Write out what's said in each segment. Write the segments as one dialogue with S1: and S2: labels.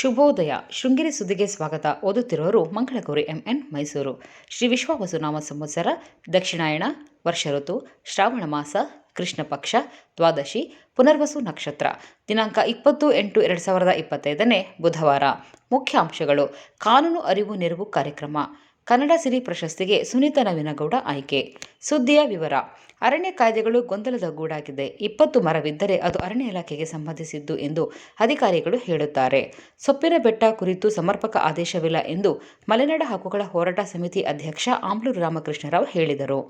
S1: ಶುಭೋದಯ. ಶೃಂಗೇರಿ ಸುದ್ದಿಗೆ ಸ್ವಾಗತ. ಓದುತ್ತಿರುವವರು ಮಂಗಳಗೌರಿ, ಎಂಎನ್ ಮೈಸೂರು. ಶ್ರೀ ವಿಶ್ವವಸುನಾಮ ಸಂವತ್ಸರ, ದಕ್ಷಿಣಾಯಣ, ವರ್ಷ ಋತು, ಶ್ರಾವಣ ಮಾಸ, ಕೃಷ್ಣ ಪಕ್ಷ, ದ್ವಾದಶಿ, ಪುನರ್ವಸು ನಕ್ಷತ್ರ. ದಿನಾಂಕ ಇಪ್ಪತ್ತು ಎಂಟು ಎರಡು ಸಾವಿರದ ಇಪ್ಪತ್ತೈದನೇ ಬುಧವಾರ. ಮುಖ್ಯಾಂಶಗಳು. ಕಾನೂನು, ಅರಿವು, ನೆರವು ಕಾರ್ಯಕ್ರಮ. ಕನ್ನಡ ಸಿರಿ ಪ್ರಶಸ್ತಿಗೆ ಸುನೀತಾ ನವೀನಗೌಡ ಆಯ್ಕೆ. ಸುದ್ದಿಯ ವಿವರ. ಅರಣ್ಯ ಕಾಯ್ದೆಗಳು ಗೊಂದಲದ ಗೂಡಾಗಿದೆ. ಇಪ್ಪತ್ತು ಮರವಿದ್ದರೆ ಅದು ಅರಣ್ಯ ಇಲಾಖೆಗೆ ಸಂಬಂಧಿಸಿದ್ದು ಎಂದು ಅಧಿಕಾರಿಗಳು ಹೇಳುತ್ತಾರೆ. ಸೊಪ್ಪಿನ ಬೆಟ್ಟ ಕುರಿತು ಸಮರ್ಪಕ ಆದೇಶವಿಲ್ಲ ಎಂದು ಮಲೆನಾಡ ಹಕ್ಕುಗಳ ಹೋರಾಟ ಸಮಿತಿ ಅಧ್ಯಕ್ಷ ಆಮ್ಲೂರು ರಾಮಕೃಷ್ಣರಾವ್ ಹೇಳಿದರು.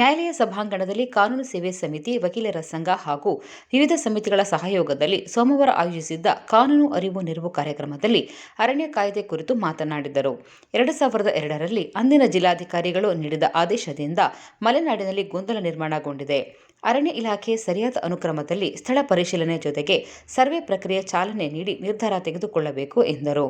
S1: ನ್ಯಾಯಾಲಯ ಸಭಾಂಗಣದಲ್ಲಿ ಕಾನೂನು ಸೇವೆ ಸಮಿತಿ, ವಕೀಲರ ಸಂಘ ಹಾಗೂ ವಿವಿಧ ಸಮಿತಿಗಳ ಸಹಯೋಗದಲ್ಲಿ ಸೋಮವಾರ ಆಯೋಜಿಸಿದ್ದ ಕಾನೂನು ಅರಿವು ನೆರವು ಕಾರ್ಯಕ್ರಮದಲ್ಲಿ ಅರಣ್ಯ ಕಾಯ್ದೆ ಕುರಿತು ಮಾತನಾಡಿದರು. ಎರಡು ಸಾವಿರದ ಎರಡರಲ್ಲಿ ಅಂದಿನ ಜಿಲ್ಲಾಧಿಕಾರಿಗಳು ನೀಡಿದ ಆದೇಶದಿಂದ ಮಲೆನಾಡಿನಲ್ಲಿ ಗೊಂದಲ ನಿರ್ಮಾಣಗೊಂಡಿದೆ. ಅರಣ್ಯ ಇಲಾಖೆ ಸರಿಯಾದ ಅನುಕ್ರಮದಲ್ಲಿ ಸ್ಥಳ ಪರಿಶೀಲನೆ ಜೊತೆಗೆ ಸರ್ವೆ ಪ್ರಕ್ರಿಯೆ ಚಾಲನೆ ನೀಡಿ ನಿರ್ಧಾರ ತೆಗೆದುಕೊಳ್ಳಬೇಕು ಎಂದರು.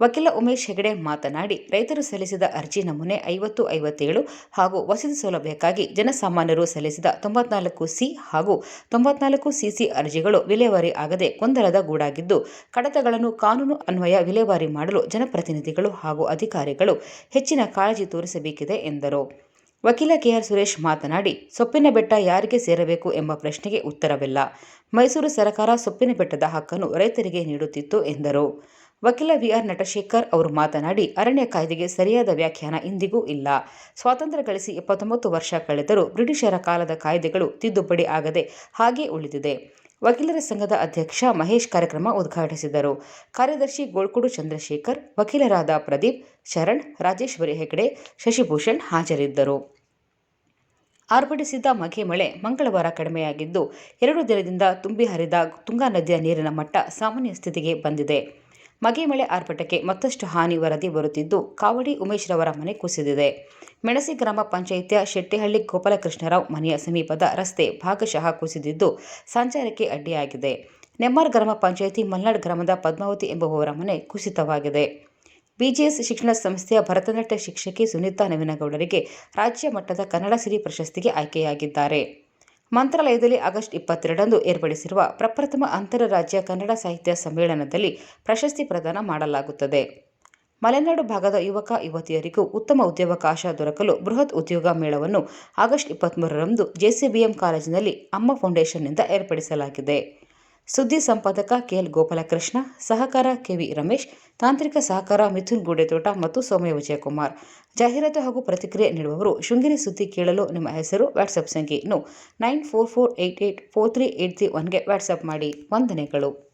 S1: ವಕೀಲ ಉಮೇಶ್ ಹೆಗಡೆ ಮಾತನಾಡಿ, ರೈತರು ಸಲ್ಲಿಸಿದ ಅರ್ಜಿ ನಮೂನೆ ಐವತ್ತು, ಐವತ್ತೇಳು ಹಾಗೂ ವಸತಿ ಸೌಲಭ್ಯಕ್ಕಾಗಿ ಜನಸಾಮಾನ್ಯರು ಸಲ್ಲಿಸಿದ ತೊಂಬತ್ನಾಲ್ಕು ಸಿ ಹಾಗೂ ತೊಂಬತ್ನಾಲ್ಕು ಸಿಸಿ ಅರ್ಜಿಗಳು ವಿಲೇವಾರಿ ಆಗದೆ ಗೊಂದಲದ ಗೂಡಾಗಿದ್ದು, ಕಡತಗಳನ್ನು ಕಾನೂನು ಅನ್ವಯ ವಿಲೇವಾರಿ ಮಾಡಲು ಜನಪ್ರತಿನಿಧಿಗಳು ಹಾಗೂ ಅಧಿಕಾರಿಗಳು ಹೆಚ್ಚಿನ ಕಾಳಜಿ ತೋರಿಸಬೇಕಿದೆ ಎಂದರು. ವಕೀಲ ಕೆಆರ್ ಸುರೇಶ್ ಮಾತನಾಡಿ, ಸೊಪ್ಪಿನ ಬೆಟ್ಟ ಯಾರಿಗೆ ಸೇರಬೇಕು ಎಂಬ ಪ್ರಶ್ನೆಗೆ ಉತ್ತರವಿಲ್ಲ. ಮೈಸೂರು ಸರ್ಕಾರ ಸೊಪ್ಪಿನ ಬೆಟ್ಟದ ಹಕ್ಕನ್ನು ರೈತರಿಗೆ ನೀಡುತ್ತಿತ್ತು ಎಂದರು. ವಕೀಲ ವಿಆರ್ ನಟಶೇಖರ್ ಅವರು ಮಾತನಾಡಿ, ಅರಣ್ಯ ಕಾಯ್ದೆಗೆ ಸರಿಯಾದ ವ್ಯಾಖ್ಯಾನ ಇಂದಿಗೂ ಇಲ್ಲ. ಸ್ವಾತಂತ್ರ್ಯ ಗಳಿಸಿ ಇಪ್ಪತ್ತೊಂಬತ್ತು ವರ್ಷ ಕಳೆದರೂ ಬ್ರಿಟಿಷರ ಕಾಲದ ಕಾಯ್ದೆಗಳು ತಿದ್ದುಪಡಿ ಆಗದೆ ಹಾಗೇ ಉಳಿದಿದೆ. ವಕೀಲರ ಸಂಘದ ಅಧ್ಯಕ್ಷ ಮಹೇಶ್ ಕಾರ್ಯಕ್ರಮ ಉದ್ಘಾಟಿಸಿದರು. ಕಾರ್ಯದರ್ಶಿ ಗೋಳ್ಕೊಡು ಚಂದ್ರಶೇಖರ್, ವಕೀಲರಾದ ಪ್ರದೀಪ್ ಶರಣ್ ರಾಜೇಶ್ವರಿ ಹೆಗಡೆ ಶಶಿಭೂಷಣ್ ಹಾಜರಿದ್ದರು. ಆರ್ಭಟಿಸಿದ್ದ ಮಗೆ ಮಳೆ ಮಂಗಳವಾರ ಕಡಿಮೆಯಾಗಿದ್ದು, ಎರಡು ದಿನದಿಂದ ತುಂಬಿ ಹರಿದ ತುಂಗಾ ನದಿಯ ನೀರಿನ ಮಟ್ಟ ಸಾಮಾನ್ಯ ಸ್ಥಿತಿಗೆ ಬಂದಿದೆ. ಮಗೆ ಮಳೆ ಆರ್ಭಟಕ್ಕೆ ಮತ್ತಷ್ಟು ಹಾನಿ ವರದಿ ಬರುತ್ತಿದ್ದು, ಕಾವಡಿ ಉಮೇಶ್ ರವರ ಮನೆ ಕುಸಿದಿದೆ. ಮೆಣಸಿ ಗ್ರಾಮ ಪಂಚಾಯಿತಿಯ ಶೆಟ್ಟಿಹಳ್ಳಿ ಗೋಪಾಲಕೃಷ್ಣರಾವ್ ಮನೆಯ ಸಮೀಪದ ರಸ್ತೆ ಭಾಗಶಃ ಕುಸಿದಿದ್ದು, ಸಂಚಾರಕ್ಕೆ ಅಡ್ಡಿಯಾಗಿದೆ. ನೆಮ್ಮಾರ್ ಗ್ರಾಮ ಪಂಚಾಯಿತಿ ಮಲ್ನಾಡ್ ಗ್ರಾಮದ ಪದ್ಮಾವತಿ ಎಂಬುವವರ ಮನೆ ಕುಸಿತವಾಗಿದೆ. ಬಿಜಿಎಸ್ ಶಿಕ್ಷಣ ಸಂಸ್ಥೆಯ ಭರತನಾಟ್ಯ ಶಿಕ್ಷಕಿ ಸುನೀತಾ ನವೀನಗೌಡರಿಗೆ ರಾಜ್ಯ ಮಟ್ಟದ ಕನ್ನಡ ಸಿರಿ ಪ್ರಶಸ್ತಿಗೆ ಆಯ್ಕೆಯಾಗಿದ್ದಾರೆ. ಮಂತ್ರಾಲಯದಲ್ಲಿ ಆಗಸ್ಟ್ ಇಪ್ಪತ್ತೆರಡರಂದು ಏರ್ಪಡಿಸಿರುವ ಪ್ರಪ್ರಥಮ ಅಂತರರಾಜ್ಯ ಕನ್ನಡ ಸಾಹಿತ್ಯ ಸಮ್ಮೇಳನದಲ್ಲಿ ಪ್ರಶಸ್ತಿ ಪ್ರದಾನ ಮಾಡಲಾಗುತ್ತದೆ. ಮಲೆನಾಡು ಭಾಗದ ಯುವಕ, ಯುವತಿಯರಿಗೂ ಉತ್ತಮ ಉದ್ಯೋಗಾವಕಾಶ ದೊರಕಲು ಬೃಹತ್ ಉದ್ಯೋಗ ಮೇಳವನ್ನು ಆಗಸ್ಟ್ ಇಪ್ಪತ್ತ್ಮೂರರಂದು ಜೆಸಿಬಿಎಂ ಕಾಲೇಜಿನಲ್ಲಿ ಅಮ್ಮ ಫೌಂಡೇಶನ್ನಿಂದ ಏರ್ಪಡಿಸಲಾಗಿದೆ. ಸುದ್ದಿ ಸಂಪಾದಕ ಕೆಎಲ್ ಗೋಪಾಲಕೃಷ್ಣ, ಸಹಕಾರ ಕೆವಿ ರಮೇಶ್, ತಾಂತ್ರಿಕ ಸಹಕಾರ ಮಿಥುನ್ ಗೂಡೆತೋಟ ಮತ್ತು ಸೌಮ್ಯ ವಿಜಯಕುಮಾರ್. ಜಾಹೀರಾತು ಹಾಗೂ ಪ್ರತಿಕ್ರಿಯೆ ನೀಡುವವರು ಶೃಂಗೇರಿ ಸುದ್ದಿ ಕೇಳಲು ನಿಮ್ಮ ಹೆಸರು, ವಾಟ್ಸಪ್ ಸಂಖ್ಯೆಯನ್ನು nine four four eight eight four three eight three ಒನ್ಗೆ WhatsApp ಮಾಡಿ. ವಂದನೆಗಳು.